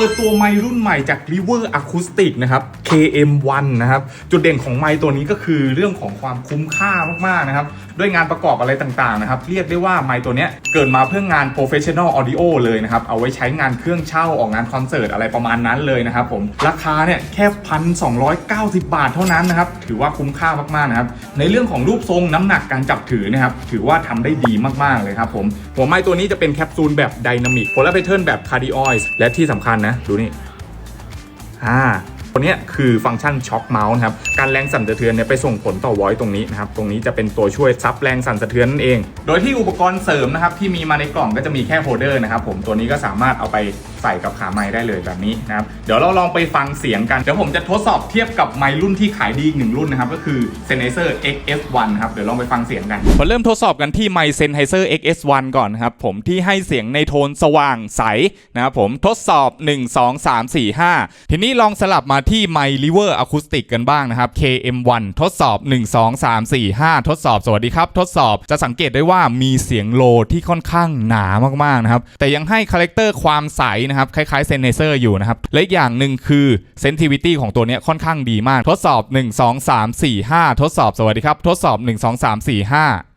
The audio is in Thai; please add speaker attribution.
Speaker 1: เปิดตัวไมค์รุ่นใหม่จาก River Acoustic นะครับ KM1 นะครับ จุดเด่นของไมค์ตัวนี้ก็คือเรื่องของความคุ้มค่ามากๆนะครับ ด้วยงานประกอบอะไรต่างๆนะครับเรียกได้ว่าไมค์ตัวเนี้ยเกิดมาเพื่องาน professional audio เลยนะครับเอาไว้ใช้งานเครื่องเช่าออกงานคอนเสิร์ตอะไรประมาณนั้นเลยนะครับผมราคาเนี่ยแค่พันสองบาทเท่านั้นนะครับถือว่าคุ้มค่ามากๆนะครับในเรื่องของรูปทรงน้ำหนักการจับถือนะครับถือว่าทำได้ดีมากๆเลยครับผมหัวไม้ตัวนี้จะเป็นแคปซูลแบบไดนามิกโพลาร์แพทเทิร์นแบบคาร์ดิออยส์และที่สำคัญนะดูนี่อ่า ตัวนี้คือฟังก์ชันช็อคเมาส์นะครับการแรงสั่นสะเทือนเนี่ยไปส่งผลต่อ voice ตรงนี้นะครับตรงนี้จะเป็นตัวช่วยซับแรงสั่นสะเทือนนั่นเอง โดยที่อุปกรณ์เสริมนะครับที่มีมาในกล่องก็จะมีแค่โฮเดอร์นะครับผมตัวนี้ก็สามารถเอาไปใส่กับขาไม้ได้เลยแบบนี้นะครับเดี๋ยวเราลองไปฟังเสียงกัน เดี๋ยวผมจะทดสอบเทียบกับไมค์รุ่นที่ขายดีอีกหนึ่งรุ่นนะครับก็คือ Sennheiser XS1 ครับเดี๋ยวลองไปฟังเสียงกันมาเริ่มทดสอบกันที่ไมค์ Sennheiser XS1 ก่อนครับผมที่ให้เสียงในโทนสว่างใสนะครับผมทดสอบ 1 2 3 4 5 ทีนี้ลองสลับมาที่ไมค์ River Acoustic กันบ้างนะครับ KM1 ทดสอบ 1 2 3 4 5 ทดสอบ สวัสดีครับ ทดสอบจะสังเกตได้ว่ามีเสียงโลที่ค่อนข้างหนามากๆนะครับ แต่ยังให้คาแรคเตอร์ความใสนะครับ คล้ายๆเซนเนเซอร์อยู่นะครับ และอีกอย่างหนึ่งคือ sensitivity ของตัวนี้ค่อนข้างดีมาก ทดสอบ 1 2 3 4 5 ทดสอบ สวัสดีครับ ทดสอบ 1 2 3 4 5